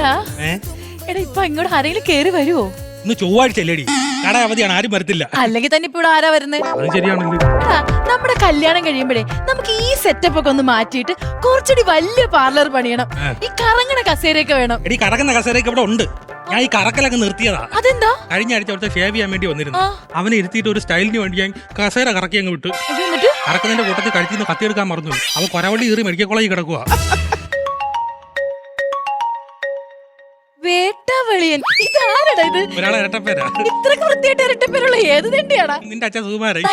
എടാ. എടാ ഇപ്പൊ ഇങ്ങോട്ട് ആരെങ്കിലും കേറി വരുവോ? ഇന്ന് ചൊവ്വാഴ്ച അല്ലേടി. കട അവധിയാണ് ആരും വരത്തില്ല. അല്ലെങ്കിൽ തന്നെ ഇപ്പൊ ഇവിടെ ആരാ വരുന്നത് അത് ശരിയാണല്ലോ. എടാ, നമ്മുടെ കല്യാണം കഴിയുമ്പോഴേ നമുക്ക് ഈ സെറ്റപ്പ് ഒക്കെ ഒന്ന് മാറ്റിയിട്ട് കുറച്ചുകൂടി വലിയ പാർലർ പണിയണം. ഈ കറങ്ങണ കസേരയൊക്കെ വേണം. എടി കറക്കുന്ന കസേരയൊക്കെ ഇവിടെ ഉണ്ട്. ഞാൻ ഈ കറക്കലൊക്കെ നിർത്തിയതാ. അതെന്താ? കഴിഞ്ഞ ആഴ്ച അവിടുത്തെ ഷേവ് ചെയ്യാൻ വേണ്ടി വന്നിരുന്നു. ആ. അവനെ ഇരുത്തിയിട്ട് ഒരു സ്റ്റൈലിന് വേണ്ടി ഞാൻ കസേര കറക്കി അങ്ങ് വിട്ടു. അയ്യോ, എന്നിട്ട്? കറക്കുന്നതിന്റെ കൂട്ടത്തിൽ കഴുത്തിന്ന് കത്തിയെടുക്കാൻ മറന്നു അവ കൊരവള്ളി കയറി മെഡിക്കൽ കോളേജിൽ കിടക്കുക വേട്ടാവളിയൻ ഇതാരടാ ഇത് ഒരാളെ ഇരട്ടപ്പേരാ ഇത്രക്ക് വൃത്തിയായിട്ട് ഇരട്ടപ്പേരുള്ള ഏത് തന്നെയാടാ നിന്റെ അച്ഛൻ സുകുമാരൻ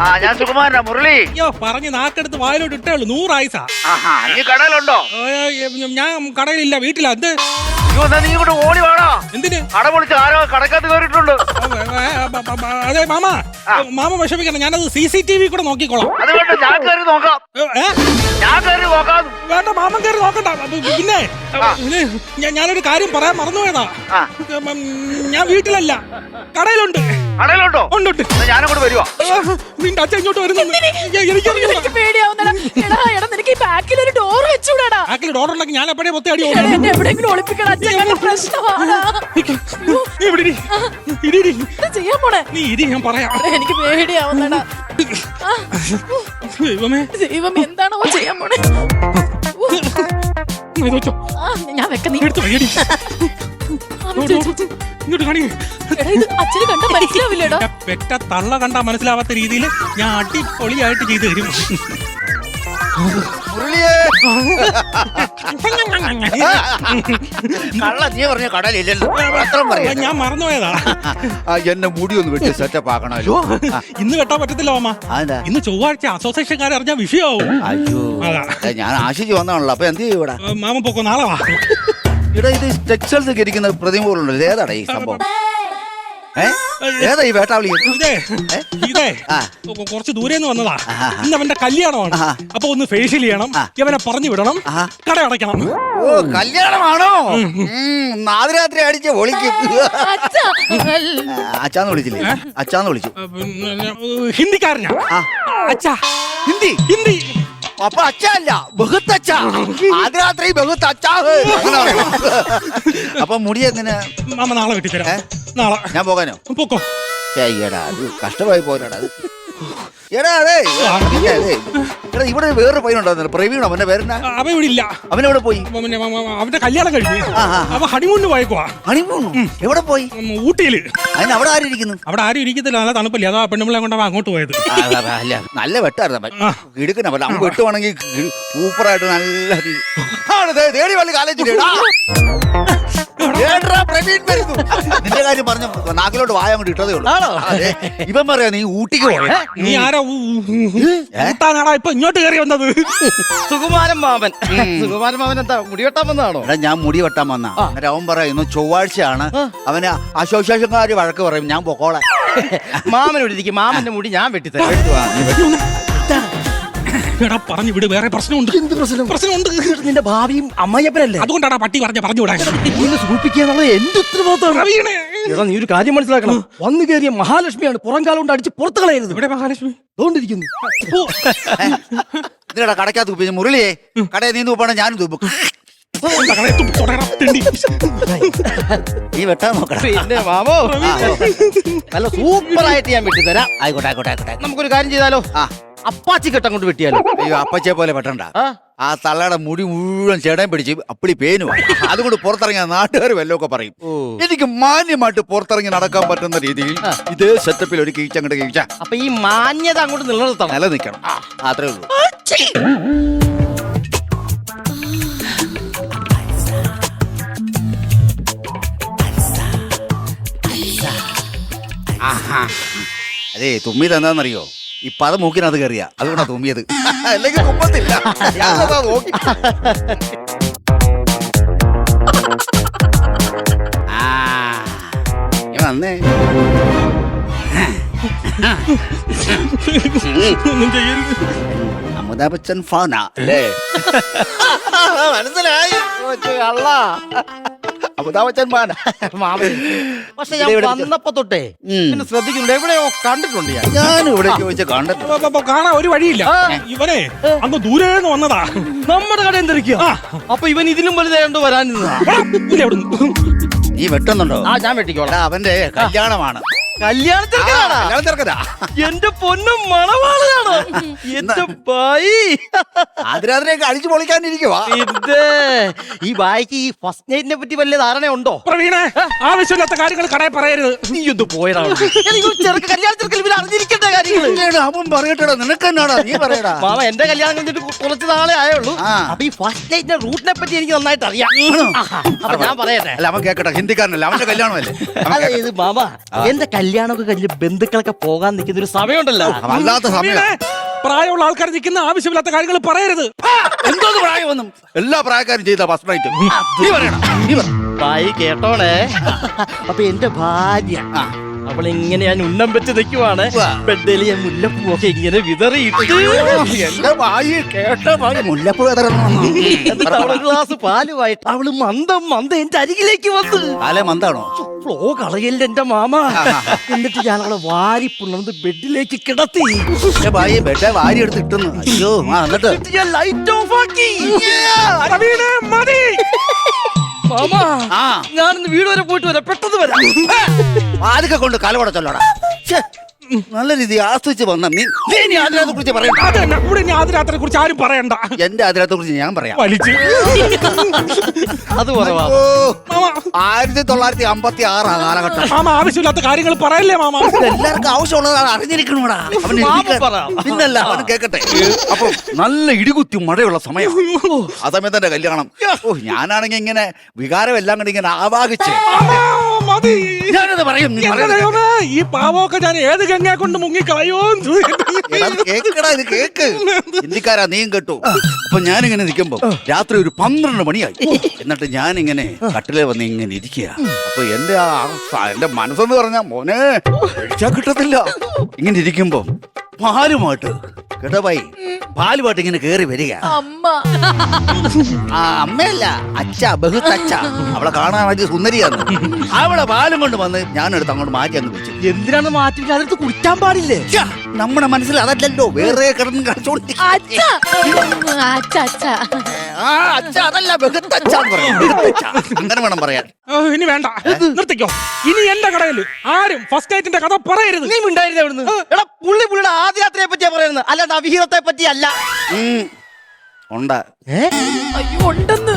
ആ ഞാൻ സുകുമാരനാ മുരളി അയ്യോ പറഞ്ഞ് നാക്കെടുത്ത് വായിലോട്ട് ഇട്ടേ ഉള്ളൂ നൂറായിസാ ആഹാ നീ കടയിലുണ്ടോ ഞാൻ കടയിലില്ല വീട്ടിലാ എന്ത് അയ്യോ എന്നാ നീ ഇവിടെ ഓടി വേണോ എന്തിന് കട പൊളിച്ച് ആരോ കടക്കകത്ത് കയറിയിട്ടുണ്ട് ബ- അതെ മാമ മാമ വിഷമിക്കണം ഞാനത് സി സി ടി വി കൂടെ നോക്കിക്കോളാം. അത് വേണ്ട ഞാൻ കയറി നോക്കാം. ഏ, ഏ? ഞാൻ കയറി നോക്കാം. വേണ്ട മാമൻ കയറി നോക്കണ്ട. പിന്നെ ഞാനൊരു കാര്യം പറയാൻ മറന്നുപോയതാ. ആ. ഉം, ഞാൻ വീട്ടിലല്ല കടയിലുണ്ട്. കടയിലുണ്ടോ? ഉണ്ട് ഉണ്ട്. എന്നാ ഞാനങ്ങോട്ട് വരുവാ. ആ, നിന്റെ അച്ഛൻ ഇങ്ങോട്ട് വരുന്നു എനിക്കറിയില്ല എനിക്ക് പേടിയാവുന്നടാ. എടാ എടാ നിനക്ക് ഈ ബാക്കിൽ ഒരു ഡോർ വെച്ചൂടാടാ. ബാക്കിൽ ഡോർ ഉണ്ടെങ്കിൽ ഞാൻ എപ്പോഴേ മൊത്തം അടി എടാ ഓടും? എന്നെ എവിടെയെങ്കിലും ഒളിപ്പിക്കണം അച്ഛൻ കണ്ട പ്രശ്നമാടാ. നീ ഇവിടെ ഇരി. ഇരി, ഇരി. എന്താ ചെയ്യാൻ പോണേ? നീ ഇരി ഞാൻ പറയാം. എനിക്ക് പേടിയാവുന്നടാ. ഇവമേ ദൈവമേ എന്താണ് എന്താണോ ചെയ്യാൻ പോണേ? ആ, ഞാൻ വെക്ക നീ. എടുത്തു. ഇങ്ങോട്ട് കാണി എടാ ഇത് അച്ഛന് കണ്ട മനസ്സിലാവില്ലടാ? പെറ്റ തള്ള കണ്ടാ മനസ്സിലാവാത്ത രീതിയിൽ ഞാൻ അടിപൊളിയായിട്ട് ചെയ്തു തരും. മുരളിയേ. കള്ള നീ പറഞ്ഞ കടലില്ലല്ലോ. അത്ര പറയാ. ഞാൻ മറന്നുപോയതാ. ആ, എന്നെ മുടി ഒന്ന് വെട്ടി സെറ്റപ്പ് ആക്കണമല്ലോ ഇന്ന് വെട്ടാൻ പറ്റത്തില്ല മാമ. അതെന്താ? ഇന്ന് ചൊവ്വാഴ്ച അസോസിയേഷൻകാരെ അറിഞ്ഞാൽ വിഷയമാവും. അയ്യോ. അതാ. ഏ, ഞാൻ ആശിച്ച് വന്നാണല്ലോ അപ്പൊ എന്ത് ചെയ്യും ഇവിടെ? ഏ, മാമ പൊക്കോ നാളെ വാ. ഇവിടെ ഇത് ടെക്സ്റ്റൈൽസ് ഒക്കെ ഇരിക്കുന്ന പ്രതിമ പോലുണ്ടല്ലോ ഏതാടാ ഈ സംഭവം? ഏതാ ഈ വേട്ടാവളി? ഇതേ ഇതേ. ആ. കൊ- കുറച്ച് ദൂരെ നിന്ന് വന്നതാ. ആഹാ. ഇന്ന് അവന്റെ കല്യാണമാണ്. ആഹാ. അപ്പൊ ഒന്ന് ഫേഷ്യൽ ചെയ്യണം. ആ. ഇവനെ പറഞ്ഞു വിടണം. ആഹാ. കട അടയ്ക്കണം. ഓ കല്യാണമാണോ? ഉം, നാദരാത്രി അടിച്ച് ഒളിക്കും അച്ഛാ. അച്ഛാന്ന് വിളിച്ചില്ലേ? അച്ഛാന്ന് വിളിച്ചു. ഏ, പിന്നെ, ഏ, ഹിന്ദിക്കാരനാ. ആ. അച്ഛാ. ഹിന്ദി? ഹിന്ദി. അപ്പൊ അച്ഛല്ല ബഹുത്തച്ഛ. ആദ്യരാത്രി ബഹുത്ത് അച്ഛ അങ്ങനെ അപ്പൊ മുടി എങ്ങനെ മാമ നാളെ വെട്ടിത്തരാം നാളെ. ഞാൻ പോകാനോ? പൊക്കോ. അത് കഷ്ടമായി പോരാടാ. അത് എടാ അതെ. എടാ ഇവിടെ വേറൊരു പയ്യനുണ്ടായിരുന്നു പ്രവീണോ? അവന്റെ പേരെന്നാ ആ, അവൻ ഇവിടെ ഇല്ല അവനെവിടെ പോയി? പിന്നെ, മ- മ- അവന്റെ കല്യാണം കഴിഞ്ഞു. ആ, ആ. അവ ഹണിമൂണിന് പോയേക്കുവാ. ഹണിമൂൺ? എവിടെ പോയി? ഉം, ഊട്ടിയിൽ. അതിന് അവിടെ ആരിയിരിക്കുന്നു അവിടെ ആരും ഇരിക്കത്തില്ല. നല്ല തണുപ്പല്ലേ. അതാ പെണ്ണുമ്പിളെ കൊണ്ടാ അവൻ അങ്ങോട്ട് പോയത്. ആ, അതാ, അതാ, അല്ല നല്ല വെട്ടായിരുന്നു ആ. കിടുക്കണ പല നമുക്ക് വെട്ടുവാണെങ്കിൽ സൂപ്പറായിട്ട് നല്ല ദേ, തേടി വള്ളി കാലേജിൽ നാക്കിലോട്ട് വായ അങ്ങോട്ട് ഇട്ടതേ ഉള്ളൂ അതെ. പറയാ നീ ഊട്ടിക്ക് വന്നത് സുകുമാരൻ മാമൻ സുകുമാരൻ മാമൻ എന്താ മുടിവെട്ടാൻ വന്നതാണോ എടാ ഞാൻ മുടി വെട്ടാൻ വന്ന അങ്ങനെ അവൻ പറയുന്നു ചൊവ്വാഴ്ചയാണ് അവന് അശോശേഷക്കാര് വഴക്ക് പറയും ഞാൻ പൊക്കോളെ മാമൻ ഇവിടെ മാമന്റെ മുടി ഞാൻ വെട്ടിത്തരാം നീ. എടാ പറഞ്ഞു വിട് വേറെ പ്രശ്നമുണ്ട്. എന്ത് പ്രശ്നം? പ്രശ്നമുണ്ട്. നിന്റെ ഭാവിയും അമ്മയപ്പനല്ലേ? അതുകൊണ്ടാണ് പട്ടി പറഞ്ഞ പറഞ്ഞു വിടാൻ ഇന്ന് സൂചിപ്പിക്കുക എന്നുള്ളത് എന്റെ ഉത്തരവാദിത്തമാണ്? പ്രവീണേ. എടാ നീ ഒരു കാര്യം മനസ്സിലാക്കണം. വന്നു കയറിയ മഹാലക്ഷ്മിയാണ് പുറം കാലം കൊണ്ട് അടിച്ച് പുറത്തു കളയരുത്. ഇവിടെ മഹാലക്ഷ്മി? അതുകൊണ്ടിരിക്കുന്നു ഓ, ഇതിലെടാ കടക്കകത്ത് കുപ്പിച്ച് മുരളിയെ. കടയിൽ നീ തൂപ്പാണ് ഞാനും തൂപ്പും. നീ വെട്ടാൻ നോക്കണം. പിന്നെ മാമോ? നല്ല സൂപ്പറായിട്ട് ഞാൻ വെട്ടിത്തരാം. ആയിക്കോട്ടെ ആയിക്കോട്ടെ ആയിക്കോട്ടെ. നമുക്കൊരു കാര്യം ചെയ്താലോ? ആ. അപ്പാച്ചി കെട്ടം കൊണ്ട് വെട്ടിയാലോ? അയ്യോ അപ്പച്ചെ പോലെ വെട്ടണ്ട. ആ? ആ തള്ളയുടെ മുടി മുഴുവൻ ചേടയും പിടിച്ച് അപ്പിളി പേനു അതുകൊണ്ട് പുറത്തിറങ്ങിയ നാട്ടുകാർ വല്ലതൊക്കെ പറയും. ഓ. എനിക്ക് മാന്യമായിട്ട് പുറത്തിറങ്ങി നടക്കാൻ പറ്റുന്ന രീതിയിൽ ഇതേ സെറ്റപ്പിൽ ഒരു കീച്ച അങ്ങോട്ട് കീച്ച. അപ്പൊ ഈ മാന്യത അങ്ങോട്ട് നിലനിർത്തണം. നിലനിൽക്കണം. അത്രേ ഉള്ളൂ. അതെ തുമ്മി എന്താണെന്നറിയോ ഈ അത് മൂക്കിനത് കയറിയ. അതുകൊണ്ടാ തുമ്മിയത് അല്ലെങ്കിൽ തുമ്പത്തില്ല ഞാനതാ നോക്കി. ആ, നീ വന്നേ. ഒന്നും ചെയ്യരുത് അമിതാഭ് ബച്ചൻ ഫാന. അല്ലേ? മനസ്സിലായി. കൊച്ചു കള്ള. അമിതാഭ് ബച്ചൻ മാന. മാമൻ. പക്ഷെ ഞാൻ ഇവിടെ വന്നപ്പോ തൊട്ടേ ഉം. പിന്നെ ശ്രദ്ധിക്കുന്നുണ്ട്. എവിടെയോ കണ്ടിട്ടുണ്ട് ഞാൻ. ഞാൻ ഇവിടെ ചോദിച്ച കണ്ടിട്ടുണ്ട്. അപ്പൊ- അപ്പൊ കാണാൻ ഒരു വഴിയില്ല. ഇവനെ അങ്ങ് ദൂരേന്ന് വന്നതാ. നമ്മുടെ കട എന്തിരിക്കുക അപ്പൊ ഇവൻ ഇതിലും വലുതായോണ്ട് വരാനിരുന്നതാ? എടാ, ഇല്ല ഇവിടുന്ന്. നീ വെട്ടുന്നുണ്ടോ? ആ ഞാൻ വെട്ടിക്കോളാം. എടാ, അവന്റെ കല്യാണമാണ്. കല്യാണത്തിനാണ് കല്യാണം തിരക്കതാ എന്റെ പൊന്നും മണവാളനാണോ? എന്റെ ബായി ആദ്രാതിരെയൊക്കെ അടിച്ചു പൊളിക്കാനിരിക്കുവാ. ഇത് ഈ ബായിക്ക് ഈ ഫസ്റ്റ് നൈറ്റിനെ പറ്റി വല്ല ധാരണയുണ്ടോ? പ്രവീണേ ആവശ്യമില്ലാത്ത കാര്യങ്ങൾ കടയിൽ പറയരുത്. നീ ഒന്ന് പോയടാ. ചെറുക്ക് കല്യാണ ചെറുക്കൽ ഇവർ അറിഞ്ഞിരിക്കേണ്ട കാര്യങ്ങൾ അവൻ പറയട്ടെടാ നിനക്ക് എന്നാടാ നീ പറയടാ? മാമ എന്റെ കല്യാണം കഴിഞ്ഞിട്ട് കുറച്ച് നാളെ ആയുള്ളൂ. അപ്പൊ ഈ ഫസ്റ്റ് നൈറ്റിന്റെ റൂട്ടിനെ പറ്റി എനിക്ക് നന്നായിട്ട് അറിയാം. അപ്പൊ ഞാൻ പറയട്ടെ. അല്ല അവൻ കേക്കട്ടെ ഹിന്ദിക്കാരനല്ല അവന്റെ കല്യാണമല്ലേ? അതെ. ഇത് മാമ എന്റെ കല്യാണമൊക്കെ കഴിഞ്ഞ് ബന്ധുക്കളൊക്കെ പോകാൻ നിൽക്കുന്ന ഒരു സമയമുണ്ടല്ലോ. അല്ലാത്ത വല്ലാത്ത സമയം പ്രായമുള്ള ആൾക്കാർ നിൽക്കുന്ന ആവശ്യമില്ലാത്ത കാര്യങ്ങൾ പറയരുത്. എന്തോന്ന് പ്രായമൊന്നും? എല്ലാ പ്രായക്കാരും ചെയ്ത ഫസ്റ്റ് നൈറ്റ് നീ പറയണം നീ പറ. ബായി കേട്ടോണേ അപ്പൊ എന്റെ ഭാര്യ അവൾ ഇങ്ങനെ ഞാൻ ഉന്നം വെച്ച് നിൽക്കുവാണ്. ബെഡിൽ ഞാൻ മുല്ലപ്പൂവൊക്കെ ഇങ്ങനെ വിതറിയിട്ട്. എന്റെ വായി കേട്ട വായി മുല്ലപ്പൂ എന്നിട്ട് അവൾ ഒരു ഗ്ലാസ് പാലുമായിട്ട് അവൾ മന്ദം മന്ദം എന്റെ അരികിലേക്ക് വന്ന്. അല്ലെ മന്താണോ ഫ്ലോ കളയല്ല എന്റെ മാമ. എന്നിട്ട് ഞാൻ അവളെ വാരി പുണർന്ന് ബെഡിലേക്ക് കിടത്തി. എന്റെ വായി ബെഡെ വാരി എടുത്ത് ഇട്ടുന്നു. അയ്യോ ആ എന്നിട്ട്? എന്നിട്ട് ഞാൻ ലൈറ്റ് ഓഫ് ആക്കി പ്രവീണേ മതി. മാമ ആ. ഞാനിന്ന് വീട് വരെ പോയിട്ട് വരാം. പെട്ടെന്ന് വരാം. ആദ്യൊക്കെ കൊണ്ട് കലവടച്ചല്ലോടാ ഛെ, നല്ല രീതി ആസ്വദിച്ച് വന്ന നീ നീ ഇനി ആതിരത്തെ കുറിച്ച് പറയണ്ട. അത് തന്നെ ഇവിടെ ഇനി ആദ്യ കുറിച്ച് ആരും പറയണ്ട. എന്റെ ആതിരത്തെ കുറിച്ച് ഞാൻ പറയാം. വലിച്ച്. അത് കുറവാ. ഓ മാമ. ആയിരത്തി തൊള്ളായിരത്തി അമ്പത്തി ആറാ കാലഘട്ടം. മാമ ആവശ്യമില്ലാത്ത കാര്യങ്ങൾ പറയല്ലേ മാമ? എല്ലാവർക്കും ആവശ്യമുള്ളതാണ് അറിഞ്ഞിരിക്കണോടാ അവൻ പറ. പിന്നല്ല അവൻ കേക്കട്ടെ. അപ്പൊ നല്ല ഇടികുത്തി മഴയുള്ള സമയം. ആ സമയത്ത് എന്റെ കല്യാണം. ഓ ഞാനാണെങ്കിൽ ഇങ്ങനെ വികാരം എല്ലാം കൂടി ഇങ്ങനെ ആവാഹിച്ച്. മാമ, മതി. ഞാനത് പറയും നീ എന്റെ പറയുന്നത് ദൈവമേ, ഈ പാവമൊക്കെ ഞാൻ ഏത് ഗംഗയെ കൊണ്ട് മുങ്ങി കളയോ കേക്കടാ ഇത് കേക്ക്. ഹിന്ദിക്കാരാ നീയും കേട്ടു. അപ്പൊ ഞാനിങ്ങനെ നിൽക്കുമ്പോ രാത്രി ഒരു പന്ത്രണ്ട് മണിയായി. എന്നിട്ട് ഞാനിങ്ങനെ കട്ടിലെ വന്ന് ഇങ്ങനെ ഇരിക്കുക അപ്പൊ എന്റെ ആ എന്റെ മനസ്സെന്ന് പറഞ്ഞ മോനെ കഴിച്ചാ കിട്ടത്തില്ല. ഇങ്ങനെ ഇരിക്കുമ്പോ പാലുമായിട്ട് കേട്ടോ ഭായി പാലുമായിട്ട് ഇങ്ങനെ കേറി വരിക. അമ്മ. ആ അമ്മയല്ല അച്ഛ ബഹുത്തച്ഛ. അവളെ കാണാൻ വലിയ സുന്ദരിയാണ്. അവളെ പാലും കൊണ്ട് വന്ന് ഞാനെടുത്ത് അങ്ങോട്ട് മാറ്റി അങ്ങ് വെച്ചു. എന്തിനാണ് മാറ്റി അതെടുത്ത് കുടിക്കാൻ പാടില്ലേ? ഛ, നമ്മുടെ മനസ്സിൽ അതല്ലല്ലോ വേറെ കിടന്ന് കളിച്ചോണ്ടി അച്ഛ. അച്ഛ അച്ഛ. ആ അച്ഛ അതല്ല ബഹുത്തച്ഛ എന്ന് പറയും. അങ്ങനെ വേണം പറയാൻ. ഓ, ഇനി വേണ്ട. നിർത്തിക്കോ. ഇനി എന്റെ കടയിൽ ആരും ഫസ്റ്റ് നൈറ്റിന്റെ കഥ പറയരുത്. നീ മിണ്ടായിരുന്നേ അവിടുന്ന്? എടാ പുള്ളി പുള്ളിയുടെ ആദ്യാത്രയെ പറ്റിയാ പറയുന്നത്. അല്ലാണ്ട് അവിഹിതത്തെ പറ്റിയല്ല. ഉം. ഉണ്ട്. അയ്യോ ഉണ്ടെന്ന്.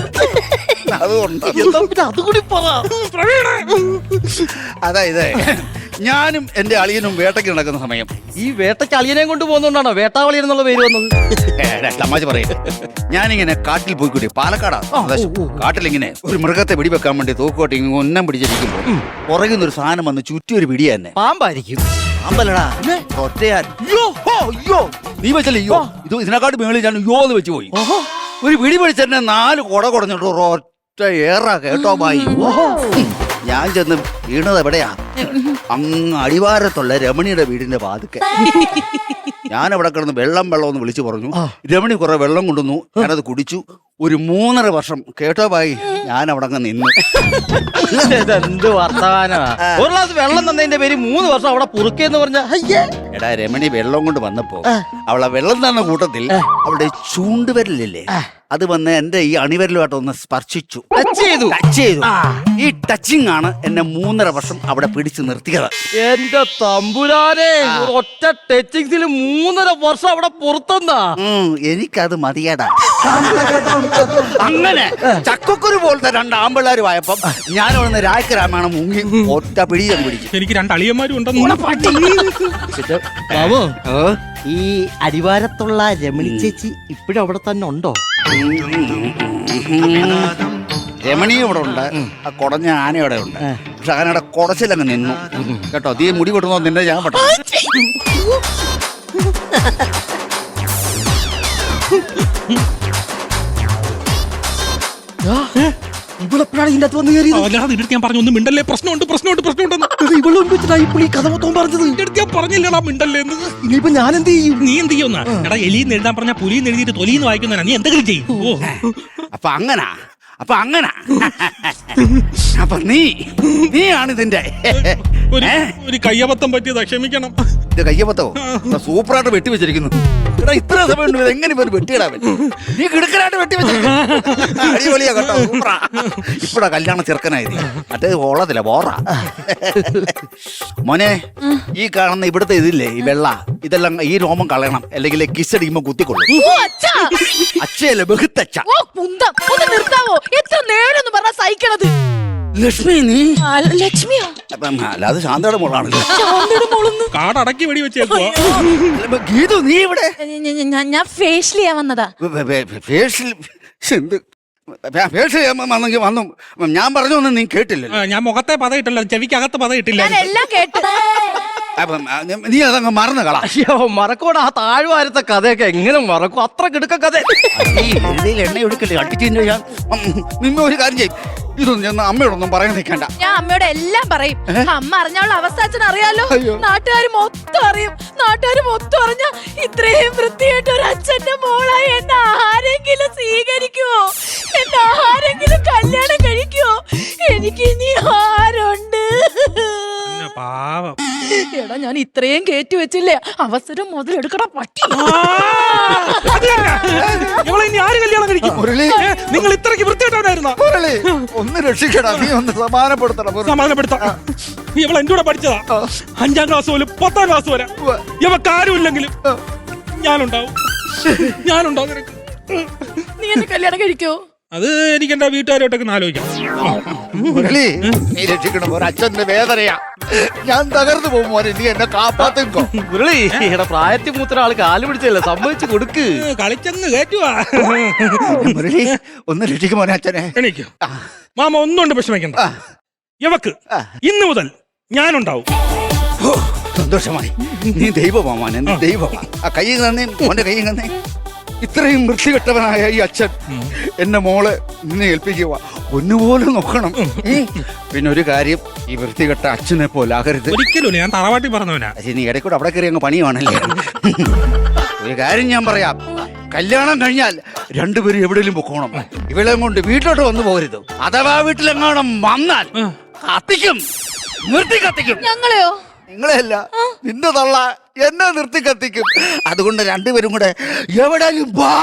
അത് ഉണ്ട്. എന്താ പിന്നെ അതുകൂടി പറ. പ്രവീണേ. അതായത് ഞാനും എന്റെ അളിയനും വേട്ടയ്ക്ക് നടക്കുന്ന സമയം. ഈ വേട്ടയ്ക്ക് അളിയനെ കൊണ്ട് പോകുന്നോണ്ടാണോ വേട്ടാവളിയൻ എന്നുള്ള പേര് വന്നത്? തമാശ പറയും. ഞാനിങ്ങനെ കാട്ടിൽ പോയി കൂടി പാലക്കാടാ. കാട്ടിലിങ്ങനെ ഒരു മൃഗത്തെ വെടിവെക്കാൻ വേണ്ടി തോക്കോട്ടെ ഇങ്ങനെ ഒന്നം പിടിച്ചിരിക്കുമ്പോ പുറകിൽ ഒരു സാധനം വന്ന് ചുറ്റി ഒരു പിടി തന്നെ പാമ്പായിരിക്കും. പാമ്പല്ലടാ. ഒറ്റയാൻ. അയ്യോ ഹോ, അയ്യോ നീ വെച്ചല്ലേ അയ്യോ ഇത് ഇതിനെക്കാട്ട് മേളിൽ ഞാൻ അയ്യോ എന്ന് വെച്ച് പോയി. ഒരു പിടി പിടിച്ചെന്നെ നാല് കൊട കുടഞ്ഞിട്ട് ഒറ്റ ഏറാ കേട്ടോ ബായി. ഞാൻ ചെന്ന് വീണത് എവിടെയാ? അങ്ങ് അടിവാരത്തുള്ള രമണിയുടെ വീടിന്റെ വാതുക്കെ ഞാൻ അവിടെ കിടന്ന് വെള്ളം വെള്ളം എന്ന് വിളിച്ചു പറഞ്ഞു. രമണി കുറെ വെള്ളം കൊണ്ടുവന്നു. ഞാനത് കുടിച്ചു. ഒരു മൂന്നര വർഷം. കേട്ടോ ബായി ഞാൻ അവിടെ അങ്ങ് നിന്നു. എന്ത് വർത്തമാനമാ? ഒരു ഗ്ലാസ് വെള്ളം തന്നതിന്റെ പേര് മൂന്ന് വർഷം അവിടെ പുറുക്കെന്ന് പറഞ്ഞ എടാ രമണി വെള്ളം കൊണ്ട് വന്നപ്പോ അവളെ വെള്ളം തന്ന കൂട്ടത്തിൽ അവളുടെ ചൂണ്ടുവിരലില്ലേ? അത് വന്ന് എന്റെ ഈ അണിവരലുമായിട്ട് ഒന്ന് സ്പർശിച്ചു. ടച്ച് ചെയ്തു. ടച്ച് ചെയ്തു. ഈ ടച്ചിങ് ആണ് എന്നെ മൂന്നര വർഷം അവിടെ പിടിച്ചു നിർത്തിയത്. എന്റെ തമ്പുരാനെ ഒരു ഒറ്റ ടച്ചിങ്സിൽ മൂന്നര വർഷം അവിടെ പുറത്തെന്നാ? ഉം, എനിക്കത് മതിയടാ. അങ്ങനെ ചക്കക്കുരു പോലത്തെ രണ്ട് ആമ്പിള്ളേരും വായപ്പം ഞാൻ അവിടുന്ന് രാജക്ക് രാമായണം മുങ്ങി ഒറ്റ പിടിയും പിടിച്ചു. എനിക്ക് രണ്ട് അളിയന്മാരും ഉണ്ടെന്ന് ബാബു. ഈ അടിവാരത്തുള്ള രമണി ചേച്ചി ഇപ്പോഴും അവിടെ തന്നെ ഉണ്ടോ? രമണി ഇവിടെ ഉണ്ട്. ആ കുടഞ്ഞ ആന ഇവിടെ ഉണ്ട്. പക്ഷെ ആനയുടെ കുടച്ചിലങ്ങ് നിന്നു. കേട്ടോ തീ മുടി വെട്ടുന്നോ നിന്നെ ഞാൻ പെട്ടെന്ന് ഇവളെപ്പോഴാണ് ഇതിന്റെ അകത്ത് വന്ന് കയറിയത്? അല്ലാതെ ഇടുത്ത് ഞാൻ പറഞ്ഞു ഒന്ന് മിണ്ടല്ലേ? പ്രശ്നമുണ്ട് പ്രശ്നമുണ്ട് പ്രശ്നമുണ്ടെന്ന്. ഇവളും വെച്ചിട്ടാ ഈ പുള്ളി കഥ മൊത്തം പറഞ്ഞത്. അടുത്ത് ഞാൻ പറഞ്ഞില്ലടാ മിണ്ടല്ലേ എന്ന്. ഇനിയിപ്പോ ഞാൻ എന്ത് ചെയ്യും? നീ എന്ത് ചെയ്യുന്ന എടാ എലിന്ന് എഴുതാൻ പറഞ്ഞ പുലിന്ന് എഴുതിയിട്ട് തൊലിന്ന് വായിക്കുന്നവനാ. നീ എന്തെങ്കിലും ചെയ്യും. ഓ. അപ്പൊ അങ്ങനാ? അപ്പൊ അങ്ങനാ? അപ്പൊ നീ നീയാണ് ഇതിന്റെ. ഒരു? ഒരു കയ്യബദ്ധം പറ്റിയതാ ക്ഷമിക്കണം. ഇത് കയ്യപ്പത്തോ സൂപ്പറായിട്ട് വെട്ടി വെച്ചിരിക്കുന്നു. എടാ ഇത്ര സമയം ഉണ്ട് എങ്ങനെ ഇവർ വെട്ടിയിടാൻ നീ കിടക്കനായിട്ട് വെട്ടി വെച്ചിരിക്കുന്നു അടിപൊളിയാ കേട്ടോ സൂപ്പറാ. ഇപ്പഴാ കല്യാണ ചെറുക്കനായത്. മറ്റേ ഓളത്തില്ല ബോറ. മോനെ ഈ കാണുന്ന ഇവിടുത്തെ ഇതില്ലേ ഈ വെള്ള ഇതെല്ലാം ഈ രോമം കളയണം അല്ലെങ്കിൽ കിസ് അടിക്കുമ്പോ കുത്തിക്കൊള്ളും അച്ഛാ. അച്ഛയല്ലേ ബഹുത്തച്ഛ. ഓ കുന്തം. ഒന്ന് നിർത്താവോ? എത്ര നേരം പറഞ്ഞാ സഹിക്കണത്? ലക്ഷ്മി നീ? ലക്ഷ്മിയോ? അപ്പം അല്ലാതെ ശാന്തയുടെ മോളാണല്ലോ. കാടടക്കി വെടി വെച്ചേക്കോ അല്ല, ഗീതു നീ ഇവിടെ? ഞാൻ ഫേഷ്യൽ ചെയ്യാൻ വന്നതാ. ഫേഷ്യൽ എന്ത്? ഫേഷ്യൽ വന്നെങ്കിൽ വന്നു. ഞാൻ പറഞ്ഞു നീ കേട്ടില്ല ഞാൻ മുഖത്തെ പതയിട്ടല്ല ചെവിക്കകത്ത് പതയിട്ടില്ല. ഞാൻ എല്ലാം കേട്ടു. അപ്പം നീ അതങ്ങ് മറന്നു കളാ. അയ്യോ മറക്കോടെ ആ താഴ്വാരത്തെ കഥയൊക്കെ എങ്ങനെ മറക്കും? അത്ര കിടക്ക കഥ. ഈ എഴുതിയിൽ എണ്ണ എടുക്കട്ടെ അടിച്ചു ഞാൻ നിമ്മ ഒരു കാര്യം ചെയ്യും. ഇതൊന്നും ഞാൻ അമ്മയോടൊന്നും പറയാൻ നിൽക്കണ്ട. ഞാൻ അമ്മയോട് എല്ലാം പറയും. അമ്മ അറിഞ്ഞാലുള്ള അവസ്ഥ അച്ഛൻ അറിയാലോ നാട്ടുകാർ മൊത്തം അറിയും. നാട്ടുകാർ മൊത്തം അറിഞ്ഞ ഇത്രയും വൃത്തിയായിട്ട് ഒരു അച്ഛന്റെ മോളായി എന്നെ ആരെങ്കിലും സ്വീകരിക്കുവോ? എന്നെ ആരെങ്കിലും കല്യാണം എടാ ഞാൻ ഇത്രയും കേറ്റി വെച്ചില്ലേ? അവസരം മുതലെടുക്കണ പട്ടി. ഇനി ആര് കല്യാണം കഴിക്കും? മുരളി. നിങ്ങൾ ഇത്രയ്ക്ക് വൃത്തിയായിട്ടായിരുന്ന മുരളി ഒന്ന് രക്ഷിക്കടാ നീ ഒന്ന് സമാനപ്പെടുത്തണം. സമാധാനപ്പെടുത്താം? ഇവൾ എന്റെ കൂടെ പഠിച്ചതാ? അഞ്ചാം ക്ലാസ് പോലും പത്താം ക്ലാസ് വരെ. ഇവ കാര്യമില്ലെങ്കിലും ഇല്ലെങ്കിലും ഞാനുണ്ടാവും. ഞാനുണ്ടാവും നിനക്ക്. നീ എന്നെ കല്യാണം കഴിക്കോ? അത് എനിക്ക് എന്റെ വീട്ടുകാരോട്ടൊക്കെ ആലോചിക്കാം. മുരളി നീ രക്ഷിക്കണം ഒരു അച്ഛന്റെ വേദനയാ. ഞാൻ തകർന്നു പോകും മോനെ. നീ എന്നെ കാപ്പാത്തിക്കോ. മുരളി എടാ പ്രായത്തിൽ മൂത്ര ആൾ കാൽ പിടിച്ചല്ലേ സംഭവിച്ചു കൊടുക്ക്. കളിച്ചെന്ന് കളിച്ചങ്ങ് കയറ്റുവാ മുരളി ഒന്ന് രക്ഷിക്കും മോനെ അച്ഛനെ. എണീക്കോ. മാമ ഒന്നുകൊണ്ട് വിഷമിക്കണ്ട. ഇവക്ക് ഇന്ന് മുതൽ ഞാനുണ്ടാവും. സന്തോഷമായി. നീ ദൈവമാമാൻ എന്റെ ദൈവമാ. ആ കൈ തന്നെ മോന്റെ കൈ തന്നെ. ഇത്രയും വൃത്തികെട്ടവനായ ഈ അച്ഛൻ എന്നെ മോളെ നിന്നെ ഏൽപ്പിക്കുക ഒന്നുപോലെ നോക്കണം. പിന്നെ ഒരു കാര്യം ഈ വൃത്തികെട്ട അച്ഛനെ പോലെ ആകരുത്. ഒരിക്കലും ഞാൻ തറവാട്ടി പറഞ്ഞവനാ. നീ ഇടയ്ക്കൂടെ അവിടെ കയറി അങ്ങ് പണിയുവാണല്ലേ? ഒരു കാര്യം ഞാൻ പറയാം. കല്യാണം കഴിഞ്ഞാൽ രണ്ടുപേരും എവിടെയും പൊക്കോണം. ഇവളെ കൊണ്ട് വീട്ടിലോട്ട് വന്നു പോകരുത്. അഥവാ വീട്ടിലെങ്ങാണം വന്നാൽ കത്തിക്കും. നിർത്തി കത്തിക്കും. ഞങ്ങളെയോ? നിങ്ങളെയല്ല നിന്റെ തള്ള എന്നെ നിർത്തി കത്തിക്കും. അതുകൊണ്ട് രണ്ടുപേരും കൂടെ എവിടെയും വാ.